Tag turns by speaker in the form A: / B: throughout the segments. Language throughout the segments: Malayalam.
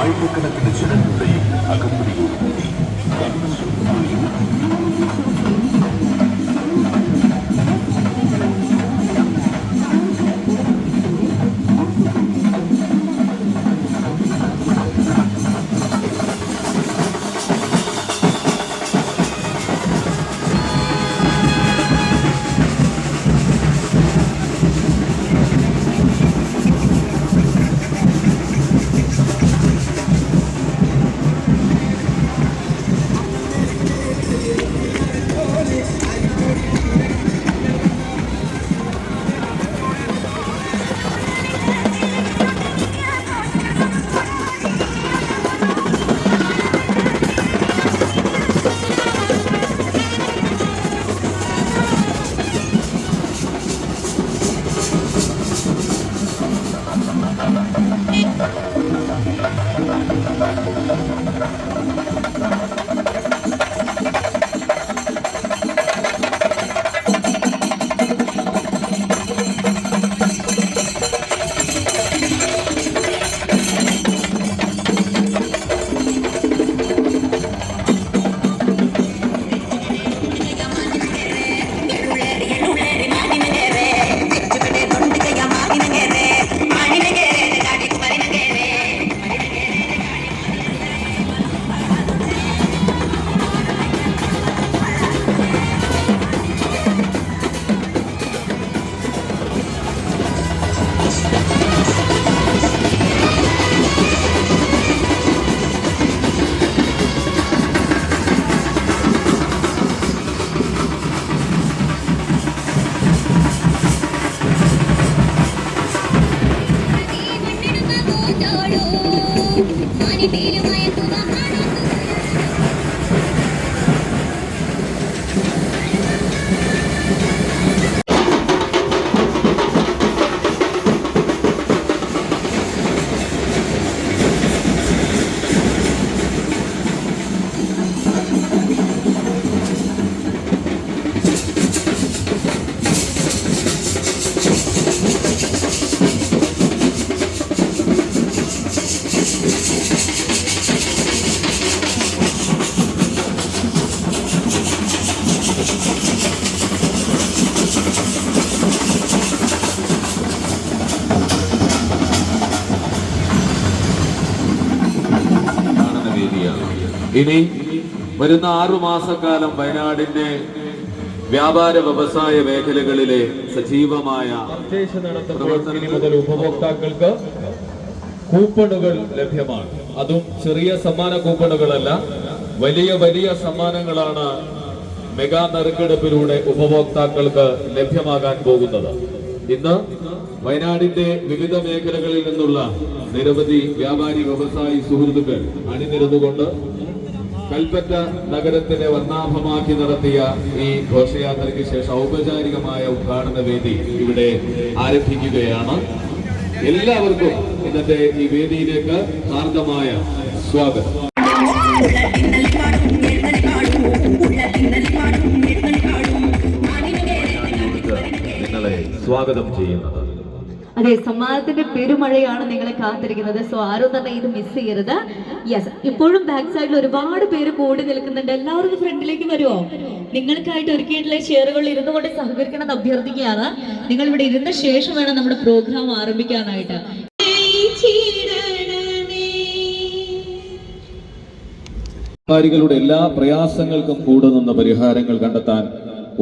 A: ஆயிரக்கணக்கில் சிறப்புகளை அகப்படியோடு
B: കാണുന്ന ഇനി വരുന്ന ആറു മാസക്കാലം വയനാടിന്റെ വ്യാപാര വ്യവസായ മേഖലകളിലെ സജീവമായ
C: മുതൽ ഉപഭോക്താക്കൾക്ക് കൂപ്പണുകൾ ലഭ്യമാണ്. അതും ചെറിയ സമ്മാന കൂപ്പണുകളല്ല വലിയ വലിയ സമ്മാനങ്ങളാണ് മെഗാ നറുക്കെടുപ്പിലൂടെ ഉപഭോക്താക്കൾക്ക് ലഭ്യമാകാൻ പോകുന്നത്. ഇന്ന് വയനാടിന്റെ വിവിധ മേഖലകളിൽ നിന്നുള്ള നിരവധി വ്യാപാരി വ്യവസായി സുഹൃത്തുക്കൾ അണിനിരന്നുകൊണ്ട് കൽപ്പറ്റ നഗരത്തിനെ വർണാഭമാക്കി നടത്തിയ ഈ ഘോഷയാത്രയ്ക്ക് ശേഷം ഔപചാരികമായ ഉദ്ഘാടന വേദി ഇവിടെ ആരംഭിക്കുകയാണ്. എല്ലാവർക്കും ഇന്നത്തെ ഈ വേദിയിലേക്ക് ഹാർദമായ സ്വാഗതം. നിങ്ങളെ സ്വാഗതം ചെയ്യുന്നത്
D: അതെ സമ്മാനത്തിന്റെ പെരുമഴയാണ് നിങ്ങളെ കാത്തിരിക്കുന്നത്. സോ ആരും തന്നെ ഇത് മിസ് ചെയ്യരുത്. യെസ് ഇപ്പോഴും ബാക്ക് സൈഡിൽ ഒരുപാട് പേര് കൂടി നിൽക്കുന്നുണ്ട്. എല്ലാവർക്കും ഫ്രണ്ടിലേക്ക് വരുമോ നിങ്ങൾക്കായിട്ട് ഒരുക്കിയിട്ടുള്ള ഷെയറുകളിൽ ഇരുന്നു കൊണ്ട് സഹകരിക്കണം അഭ്യർത്ഥിക്കുകയാണ്. നിങ്ങൾ ഇവിടെ ഇരുന്ന ശേഷം വേണം നമ്മുടെ പ്രോഗ്രാം ആരംഭിക്കാനായിട്ട്.
C: വ്യാപാരികളുടെ എല്ലാ പ്രയാസങ്ങൾക്കും കൂടെ നിന്ന് പരിഹാരങ്ങൾ കണ്ടെത്താൻ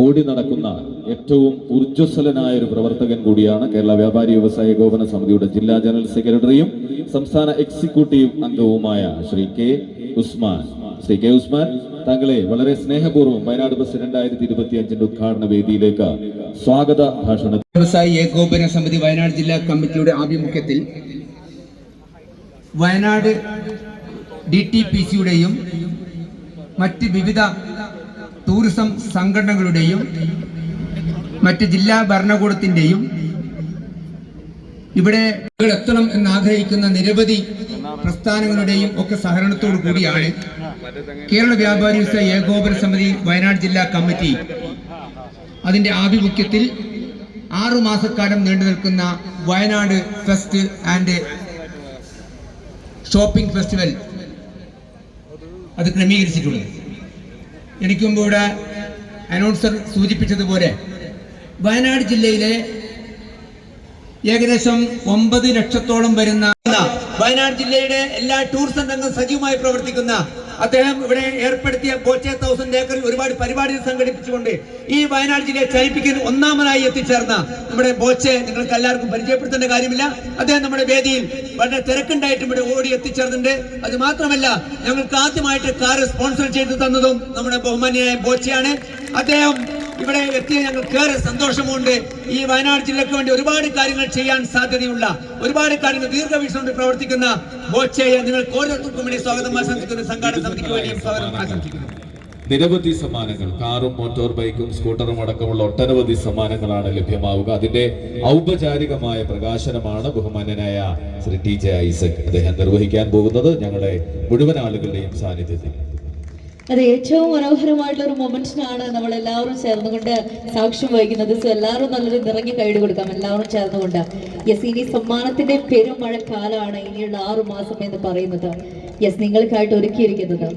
C: ഓടി നടക്കുന്ന ഏറ്റവും ഊർജസ്വലനായ ഒരു പ്രവർത്തകൻ കൂടിയാണ് കേരള വ്യാപാരി വ്യവസായ ഏകോപന സമിതിയുടെ ജില്ലാ ജനറൽ സെക്രട്ടറിയും സംസ്ഥാന എക്സിക്യൂട്ടീവ് അംഗവുമായ ശ്രീ കെ ഉസ്മാൻ. ശ്രീ കെ ഉസ്മാൻ താങ്കളെ വളരെ സ്നേഹപൂർവം വയനാട് ബസ് രണ്ടായിരത്തി ഇരുപത്തി അഞ്ചിന്റെ ഉദ്ഘാടന വേദിയിലേക്ക് സ്വാഗത ഭാഷണ
E: വ്യവസായി ഏകോപന സമിതി വയനാട് ജില്ലാ കമ്മിറ്റിയുടെ ആഭിമുഖ്യത്തിൽ വയനാട് ഡി ടി പി സിയുടെയും മറ്റ് വിവിധ ടൂറിസം സംഘടനകളുടെയും മറ്റ് ജില്ലാ ഭരണകൂടത്തിന്റെയും ഇവിടെ എത്തണം എന്നാഗ്രഹിക്കുന്ന നിരവധി പ്രസ്ഥാനങ്ങളുടെയും ഒക്കെ സഹകരണത്തോടു കൂടിയാണ് കേരള വ്യാപാരി ഏകോപന സമിതി വയനാട് ജില്ലാ കമ്മിറ്റി. അതിന്റെ ആഭിമുഖ്യത്തിൽ ആറു മാസക്കാലം നീണ്ടു നിൽക്കുന്ന Wayanad fest and shopping festival അത് ക്രമീകരിച്ചിട്ടുള്ളത് എനിക്കുമ്പോൾ ഇവിടെ അനൗൺസർ സൂചിപ്പിച്ചതുപോലെ വയനാട് ജില്ലയിലെ ഏകദേശം ഒമ്പത് ലക്ഷത്തോളം വരുന്ന വയനാട് ജില്ലയുടെ എല്ലാ ടൂറിസം രംഗം സജീവമായി പ്രവർത്തിക്കുന്ന അദ്ദേഹം ഇവിടെ ഏർപ്പെടുത്തിയ ബോച്ചെ തൗസൻഡ് ഏക്കറിൽ ഒരുപാട് പരിപാടികൾ സംഘടിപ്പിച്ചുകൊണ്ട് ഈ വയനാട് ജില്ലയെ ചലിപ്പിക്കാൻ ഒന്നാമനായി എത്തിച്ചേർന്ന നമ്മുടെ ബോച്ചെ നിങ്ങൾക്ക് എല്ലാവർക്കും പരിചയപ്പെടുത്തേണ്ട കാര്യമില്ല. അദ്ദേഹം നമ്മുടെ വേദിയിൽ വളരെ തിരക്കുണ്ടായിട്ടും ഇവിടെ ഓടി എത്തിച്ചേർന്നിട്ടുണ്ട്. അത് മാത്രമല്ല ഞങ്ങൾക്ക് ആദ്യമായിട്ട് കാർ സ്പോൺസർ ചെയ്തു തന്നതും നമ്മുടെ ബഹുമാനിയായ ബോച്ചയാണ്. അദ്ദേഹം ഇവിടെ എത്തിയ ഞങ്ങൾക്ക് ഏറെ സന്തോഷമുണ്ട്. ഈ വയനാട് ജില്ലയ്ക്ക് വേണ്ടി ഒരുപാട് കാര്യങ്ങൾ ചെയ്യാൻ സാധ്യതയുള്ള ഒരുപാട് കാര്യങ്ങൾ ദീർഘവീക്ഷണത്തിൽ പ്രവർത്തിക്കുന്ന ബോച്ചയെ നിങ്ങൾ ഓരോരുത്തർക്കും വേണ്ടി സ്വാഗതം. ആശംസിക്കുന്ന. സംഘാടന സമിതിക്ക് വേണ്ടിയും സ്വാഗതം. ആശംസിക്കുന്നു.
C: നിരവധി സമ്മാനങ്ങൾ കാറും മോട്ടോർ ബൈക്കും സ്കൂട്ടറും അടക്കമുള്ള ഒട്ടനവധി സമ്മാനങ്ങളാണ് ലഭ്യമാവുക. അതിന്റെ ഔപചാരികമായ പ്രകാശനമാണ് ബഹുമാന്യനായ ശ്രീ ടി ജെ ഐസക് അദ്ദേഹം നിർവഹിക്കാൻ പോകുന്നത്. ഞങ്ങളുടെ മുഴുവൻ ആളുകളുടെയും സാന്നിധ്യത്തിൽ.
D: അത് ഏറ്റവും മനോഹരമായിട്ടുള്ള ഒരു മൊമെന്റ്സിനാണ് നമ്മൾ എല്ലാവരും ചേർന്നുകൊണ്ട് സാക്ഷ്യം വഹിക്കുന്നത്. സോ എല്ലാവരും നല്ലൊരു നിറങ്ങി കൈഡ് കൊടുക്കാം. എല്ലാവരും ചേർന്നുകൊണ്ട്. യെസ് ഇനി സമ്മാനത്തിന്റെ പെരുമഴക്കാലമാണ് ഇനിയുള്ള ആറു മാസം എന്ന് പറയുന്നത്. യെസ് നിങ്ങൾക്കായിട്ട് ഒരുക്കിയിരിക്കുന്നത്.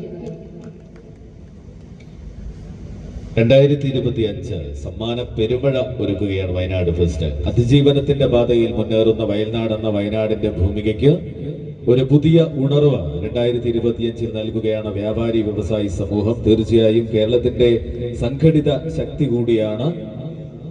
C: രണ്ടായിരത്തി ഇരുപത്തി അഞ്ച് സമ്മാന പെരുമഴ ഒരുക്കുകയാണ് വയനാട് ഫെസ്റ്റ്. അതിജീവനത്തിന്റെ പാതയിൽ മുന്നേറുന്ന വയനാട് എന്ന വയനാടിന്റെ ഭൂമികയ്ക്ക് ഒരു പുതിയ ഉണർവ് രണ്ടായിരത്തി ഇരുപത്തിയഞ്ചിൽ നൽകുകയാണ് വ്യാപാരി വ്യവസായി സമൂഹം. തീർച്ചയായും കേരളത്തിന്റെ സംഘടിത ശക്തി കൂടിയാണ്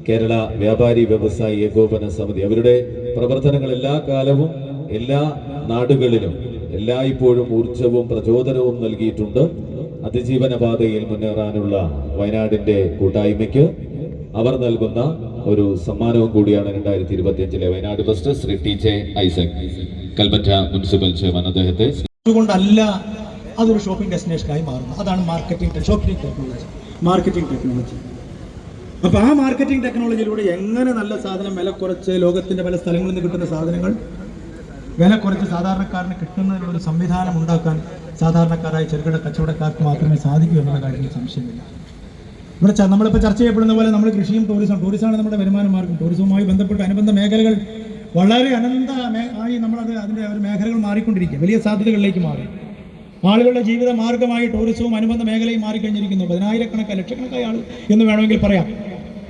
C: കേരള വ്യാപാരി വ്യവസായി ഏകോപന സമിതി. അവരുടെ പ്രവർത്തനങ്ങൾ എല്ലാ കാലവും എല്ലാ നാടുകളിലും എല്ലായ്പ്പോഴും ഊർജവും പ്രചോദനവും നൽകിയിട്ടുണ്ട്. അതിജീവന പാതയിൽ മുന്നേറാനുള്ള വയനാടിന്റെ കൂട്ടായ്മയ്ക്ക് അവർ നൽകുന്ന ഒരു സമ്മാനവും കൂടിയാണ് രണ്ടായിരത്തി ഇരുപത്തിയഞ്ചിലെ Wayanad fest Shri T J Isaac. Kalpetta municipal chairman അദ്ദേഹത്തെ
F: അതുകൊണ്ടല്ല അതൊരു ഷോപ്പിംഗ് ഡെസ്റ്റിനേഷനായി മാറുന്നത്. അതാണ് marketing shopping technology marketing technology അപ്പോൾ ആ മാർക്കറ്റിംഗ് ടെക്നോളജിയിലൂടെ എങ്ങനെ നല്ല സാധനം വില കുറച്ച് ലോകത്തിന്റെ പല സ്ഥലങ്ങളിൽ നിന്ന് കിട്ടുന്ന സാധനങ്ങൾ വില കുറച്ച് സാധാരണക്കാരന് കിട്ടുന്നതിനൊരു ഒരു സംവിധാനം ഉണ്ടാക്കാൻ സാധാരണക്കാരായ ചെറുകിട കച്ചവടക്കാർക്ക് മാത്രമേ സാധിക്കൂ എന്നുള്ള കാര്യത്തിൽ സംശയമില്ല. ഇവിടെ നമ്മളിപ്പോൾ ചർച്ച ചെയ്യപ്പെടുന്ന പോലെ നമ്മൾ കൃഷിയും ടൂറിസം ടൂറിസമാണ് നമ്മുടെ വരുമാന മാർഗം ടൂറിസവുമായി ബന്ധപ്പെട്ട് അനുബന്ധ മേഖലകൾ വളരെ അനന്ത ആയി നമ്മളത് അതിന്റെ ഒരു മേഖലകൾ മാറിക്കൊണ്ടിരിക്കുക. വലിയ സാധ്യതകളിലേക്ക് മാറി. ആളുകളുടെ ജീവിത മാർഗമായി ടൂറിസവും അനുബന്ധ മേഖലയും മാറിക്കഴിഞ്ഞിരിക്കുന്നു. പതിനായിരക്കണക്കായ ലക്ഷക്കണക്കായ ആൾ എന്ന് വേണമെങ്കിൽ പറയാം.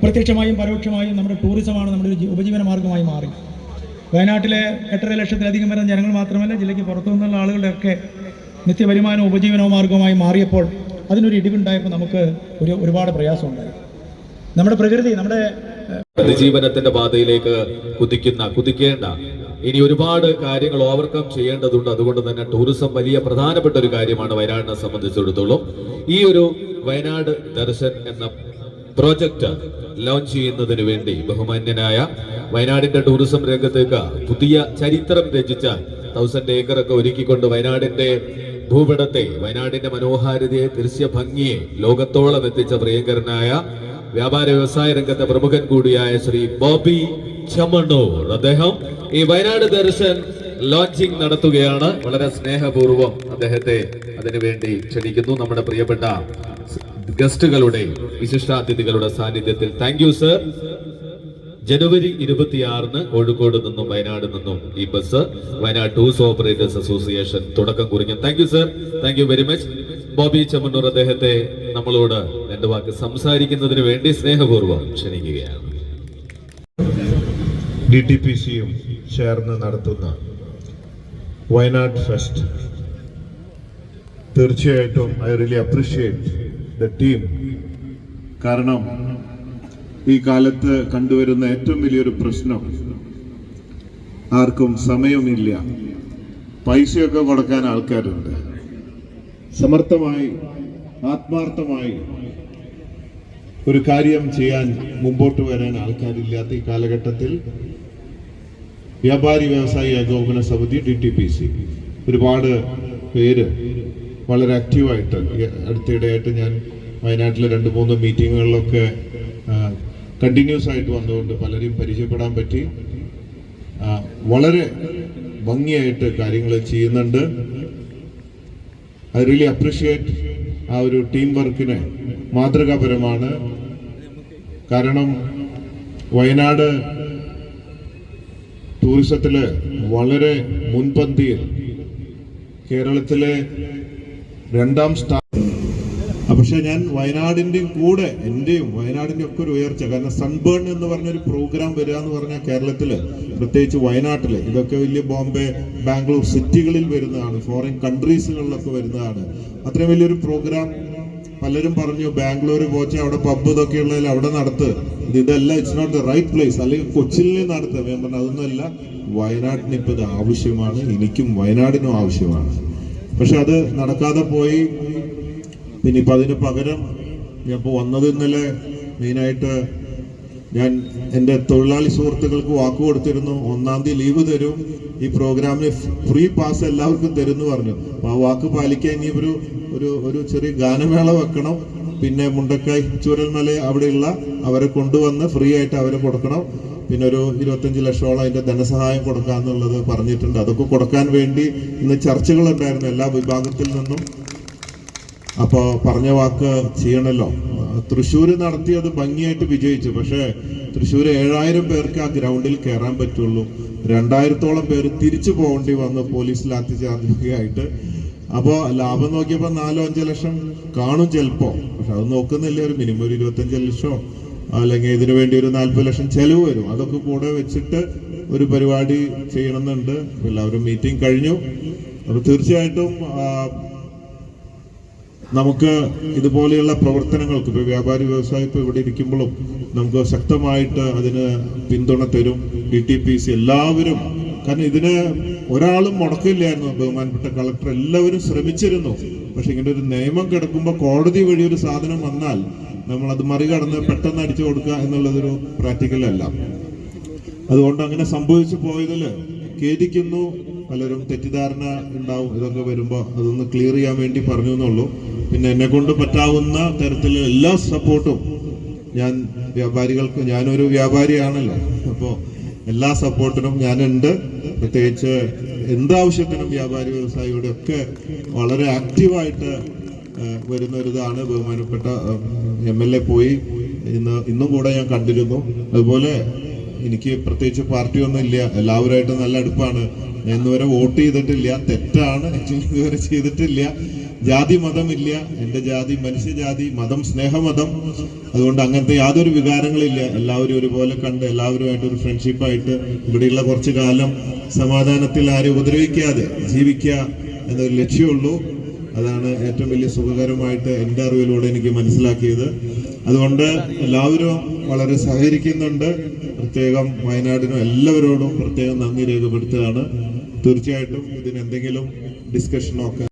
F: പ്രത്യക്ഷമായും പരോക്ഷമായും നമ്മുടെ ടൂറിസമാണ് നമ്മുടെ ഉപജീവന മാർഗമായി മാറി. വയനാട്ടിലെ എട്ടര ലക്ഷത്തിലധികം വരുന്ന ജനങ്ങൾ മാത്രമല്ല ജില്ലയ്ക്ക് പുറത്തു നിന്നുള്ള ആളുകളുടെയൊക്കെ നിത്യവരുമാനവും ഉപജീവന മാർഗമായി മാറിയപ്പോൾ അതിനൊരു ഇടിവുണ്ടായപ്പോൾ നമുക്ക് ഒരു ഒരുപാട് പ്രയാസമുണ്ടായി. നമ്മുടെ പ്രകൃതി നമ്മുടെ
C: അതിജീവനത്തിന്റെ പാതയിലേക്ക് കുതിക്കുന്ന കുതിക്കേണ്ട. ഇനി ഒരുപാട് കാര്യങ്ങൾ ഓവർകം ചെയ്യേണ്ടതുണ്ട്. അതുകൊണ്ട് തന്നെ ടൂറിസം വലിയ പ്രധാനപ്പെട്ട ഒരു കാര്യമാണ് വയനാടിനെ സംബന്ധിച്ചിടത്തോളം. ഈ ഒരു വയനാട് ദർശൻ എന്ന പ്രോജക്റ്റ് ലോഞ്ച് ചെയ്യുന്നതിന് വേണ്ടി ബഹുമാന്യനായ വയനാടിന്റെ ടൂറിസം രംഗത്തേക്ക് പുതിയ ചരിത്രം രചിച്ച തൗസൻഡ് ഏക്കറൊക്കെ ഒരുക്കിക്കൊണ്ട് വയനാടിന്റെ ഭൂപടത്തെ വയനാടിന്റെ മനോഹാരിതയെ ദൃശ്യ ഭംഗിയെ ലോകത്തോളം എത്തിച്ച പ്രിയങ്കരനായ വ്യാപാര വ്യവസായ രംഗത്തെ പ്രമുഖൻ കൂടിയായ ശ്രീ ബോബി ചമണ്ണൂർ. അദ്ദേഹം ഈ വയനാട് ദർശൻ ലോഞ്ചിങ് നടത്തുകയാണ്. വളരെ സ്നേഹപൂർവം അദ്ദേഹത്തെ അതിനുവേണ്ടി ക്ഷണിക്കുന്നു. നമ്മുടെ പ്രിയപ്പെട്ട ഗസ്റ്റുകളുടെ വിശിഷ്ടാതിഥികളുടെ സാന്നിധ്യത്തിൽ. താങ്ക് യു സർ ജനുവരി ഇരുപത്തിയാറിന് കോഴിക്കോട് നിന്നും വയനാട് നിന്നും ഈ bus Wayanad tours operators association തുടക്കം കുറിക്കും. Thank you sir thank you very much Bobby Chemmannur അദ്ദേഹത്തെ നമ്മളോട് രണ്ട് വാക്ക് സംസാരിക്കുന്നതിന് വേണ്ടി സ്നേഹപൂർവം ക്ഷണിക്കുകയാണ്.
G: ഡി ടി പി സിയും ചേർന്ന് നടത്തുന്ന വയനാട് ഫെസ്റ്റ്. തീർച്ചയായിട്ടും I really appreciate the team. കാരണം ഈ കാലത്ത് കണ്ടുവരുന്ന ഏറ്റവും വലിയൊരു പ്രശ്നം ആർക്കും സമയമില്ല. പൈസയൊക്കെ കൊടുക്കാൻ ആൾക്കാരുണ്ട്. സമർത്ഥമായി ആത്മാർത്ഥമായി ഒരു കാര്യം ചെയ്യാൻ മുമ്പോട്ട് വരാൻ ആൾക്കാരില്ലാത്ത ഈ കാലഘട്ടത്തിൽ വ്യാപാരി വ്യവസായി ഏകോപന സമിതി ഡി ടി പി സി ഒരുപാട് പേര് വളരെ ആക്റ്റീവായിട്ട് അടുത്തിടെയായിട്ട് ഞാൻ വയനാട്ടിലെ രണ്ട് മൂന്ന് മീറ്റിങ്ങുകളിലൊക്കെ കണ്ടിന്യൂസ് ആയിട്ട് വന്നുകൊണ്ട് പലരെയും പരിചയപ്പെടാൻ പറ്റി. വളരെ ഭംഗിയായിട്ട് കാര്യങ്ങൾ ചെയ്യുന്നുണ്ട്. ഐ റിയലി അപ്രീഷിയേറ്റ് ആ ഒരു ടീം വർക്കിനെ മാതൃകാപരമാണ്. കാരണം വയനാട് ടൂറിസത്തിൽ വളരെ മുൻപന്തിയിൽ കേരളത്തിലെ രണ്ടാം സ്ഥാനം പക്ഷെ ഞാൻ വയനാടിന്റെയും കൂടെ എന്റെയും വയനാടിന്റെ ഒക്കെ ഒരു ഉയർച്ച. കാരണം സൺബേൺ എന്ന് പറഞ്ഞൊരു പ്രോഗ്രാം വരിക എന്ന് പറഞ്ഞാൽ കേരളത്തിൽ പ്രത്യേകിച്ച് വയനാട്ടിൽ ഇതൊക്കെ വലിയ ബോംബെ ബാംഗ്ലൂർ സിറ്റികളിൽ വരുന്നതാണ്. ഫോറിൻ കൺട്രീസുകളിലൊക്കെ വരുന്നതാണ്. അത്രയും വലിയൊരു പ്രോഗ്രാം പലരും പറഞ്ഞു ബാംഗ്ലൂർ പോച്ച അവിടെ പബ്ബ് ഇതൊക്കെ ഉള്ളതിൽ അവിടെ നടത്ത്. ഇത് ഇതല്ല it's not the right place അല്ലെങ്കിൽ കൊച്ചിയിൽ നടത്തുക ഞാൻ പറഞ്ഞു അതൊന്നുമല്ല. വയനാട്ടിന് ഇപ്പം ഇത് ആവശ്യമാണ്. എനിക്കും വയനാടിനും ആവശ്യമാണ്. പക്ഷെ അത് നടക്കാതെ പോയി. പിന്നെ ഇപ്പം അതിന് പകരം ഞാൻ ഇപ്പോൾ വന്നത് ഇന്നലെ മെയിനായിട്ട് ഞാൻ എന്റെ തൊഴിലാളി സുഹൃത്തുക്കൾക്ക് വാക്ക് കൊടുത്തിരുന്നു. ഒന്നാം തീയതി ലീവ് തരും. ഈ പ്രോഗ്രാമിന് ഫ്രീ പാസ് എല്ലാവർക്കും തരും എന്ന് പറഞ്ഞു. അപ്പോൾ ആ വാക്ക് പാലിക്കാൻ ഇനി ഒരു ഒരു ഒരു ചെറിയ ഗാനമേള വെക്കണം. പിന്നെ മുണ്ടക്കായ് ചൂരൽമല അവിടെയുള്ള അവരെ കൊണ്ടുവന്ന് ഫ്രീ ആയിട്ട് അവരെ കൊടുക്കണം. പിന്നെ ഒരു ഇരുപത്തഞ്ച് ലക്ഷമോളം അതിന്റെ ധനസഹായം കൊടുക്കാന്നുള്ളത് പറഞ്ഞിട്ടുണ്ട്. അതൊക്കെ കൊടുക്കാൻ വേണ്ടി ഇന്ന് ചർച്ചകളുണ്ടായിരുന്നു എല്ലാ വിഭാഗത്തിൽ നിന്നും. അപ്പോൾ പറഞ്ഞ വാക്ക് ചെയ്യണല്ലോ. തൃശ്ശൂർ നടത്തിയത് ഭംഗിയായിട്ട് വിജയിച്ചു. പക്ഷേ തൃശ്ശൂർ ഏഴായിരം പേർക്ക് ആ ഗ്രൗണ്ടിൽ കയറാൻ പറ്റുള്ളൂ. രണ്ടായിരത്തോളം പേര് തിരിച്ചു പോകേണ്ടി വന്ന് പോലീസ് ലാത്തിചാർജൊക്കെയായിട്ട് അപ്പോൾ ലാഭം നോക്കിയപ്പോൾ നാലോ അഞ്ചോ ലക്ഷം കാണും ചിലപ്പോ. പക്ഷെ അത് നോക്കുന്നില്ല? ഒരു മിനിമം ഒരു ഇരുപത്തഞ്ച് ലക്ഷം. അല്ലെങ്കിൽ ഇതിനു വേണ്ടി ഒരു നാല്പത് ലക്ഷം ചെലവ് വരും. അതൊക്കെ കൂടെ വെച്ചിട്ട് ഒരു പരിപാടി ചെയ്യണമെന്നുണ്ട്. എല്ലാവരും മീറ്റിംഗ് കഴിഞ്ഞു. അപ്പോൾ തീർച്ചയായിട്ടും നമുക്ക് ഇതുപോലെയുള്ള പ്രവർത്തനങ്ങൾക്ക് ഇപ്പോൾ വ്യാപാരി വ്യവസായം ഇപ്പോൾ ഇവിടെ ഇരിക്കുമ്പോഴും നമുക്ക് ശക്തമായിട്ട് അതിന് പിന്തുണ തരും. ഡി ടി പി സി എല്ലാവരും കാരണം ഇതിന് ഒരാളും മുടക്കില്ലായിരുന്നു ബഹുമാനപ്പെട്ട കളക്ടർ. എല്ലാവരും ശ്രമിച്ചിരുന്നു. പക്ഷെ ഇങ്ങനെ ഒരു നിയമം കിടക്കുമ്പോൾ കോടതി വഴി ഒരു സാധനം വന്നാൽ നമ്മൾ അത് മറികടന്ന് പെട്ടെന്ന് അടിച്ചു കൊടുക്കുക എന്നുള്ളതൊരു പ്രാക്ടിക്കൽ അല്ല. അതുകൊണ്ട് അങ്ങനെ സംഭവിച്ചു പോയതിൽ ഖേദിക്കുന്നു. പലരും തെറ്റിദ്ധാരണ ഉണ്ടാവും. ഇതൊക്കെ വരുമ്പോൾ അതൊന്ന് ക്ലിയർ ചെയ്യാൻ വേണ്ടി പറഞ്ഞു എന്നുള്ളൂ പിന്നെ എന്നെ കൊണ്ട് പറ്റാവുന്ന തരത്തിലുള്ള എല്ലാ സപ്പോർട്ടും ഞാൻ വ്യാപാരികൾക്ക് ഞാനൊരു വ്യാപാരിയാണല്ലോ. അപ്പോൾ എല്ലാ സപ്പോർട്ടിനും ഞാനുണ്ട്. പ്രത്യേകിച്ച് എന്താവശ്യത്തിനും വ്യാപാരി വ്യവസായിയുടെ ഒക്കെ വളരെ ആക്റ്റീവായിട്ട് വരുന്ന ഒരിതാണ് ബഹുമാനപ്പെട്ട എം എൽ എ പോയി. ഇന്ന് ഇന്നും കൂടെ ഞാൻ കണ്ടിരുന്നു. അതുപോലെ എനിക്ക് പ്രത്യേകിച്ച് പാർട്ടിയൊന്നും ഇല്ല എല്ലാവരുമായിട്ട് നല്ല അടുപ്പാണ്. ഞാൻ ഇന്നുവരെ വോട്ട് ചെയ്തിട്ടില്ല. തെറ്റാണ്. ഇതുവരെ ചെയ്തിട്ടില്ല. ജാതി മതമില്ല. എന്റെ ജാതി മനുഷ്യജാതി മതം സ്നേഹമതം. അതുകൊണ്ട് അങ്ങനത്തെ യാതൊരു വികാരങ്ങളില്ല. എല്ലാവരും ഒരുപോലെ കണ്ട് എല്ലാവരുമായിട്ട് ഒരു ഫ്രണ്ട്ഷിപ്പായിട്ട് ഇവിടെയുള്ള കുറച്ച് കാലം സമാധാനത്തിൽ ആരും ഉപദ്രവിക്കാതെ ജീവിക്കുക എന്നൊരു ലക്ഷ്യമുള്ളൂ അതാണ് ഏറ്റവും വലിയ സുഖകരമായിട്ട് എന്റെ അറിവിലൂടെ എനിക്ക് മനസ്സിലാക്കിയത്. അതുകൊണ്ട് എല്ലാവരും വളരെ സഹകരിക്കുന്നുണ്ട്. പ്രത്യേകം വയനാടിനും എല്ലാവരോടും പ്രത്യേകം നന്ദി രേഖപ്പെടുത്തുകയാണ്. തീർച്ചയായിട്ടും ഇതിന് എന്തെങ്കിലും ഡിസ്കഷനോ ഒക്കെ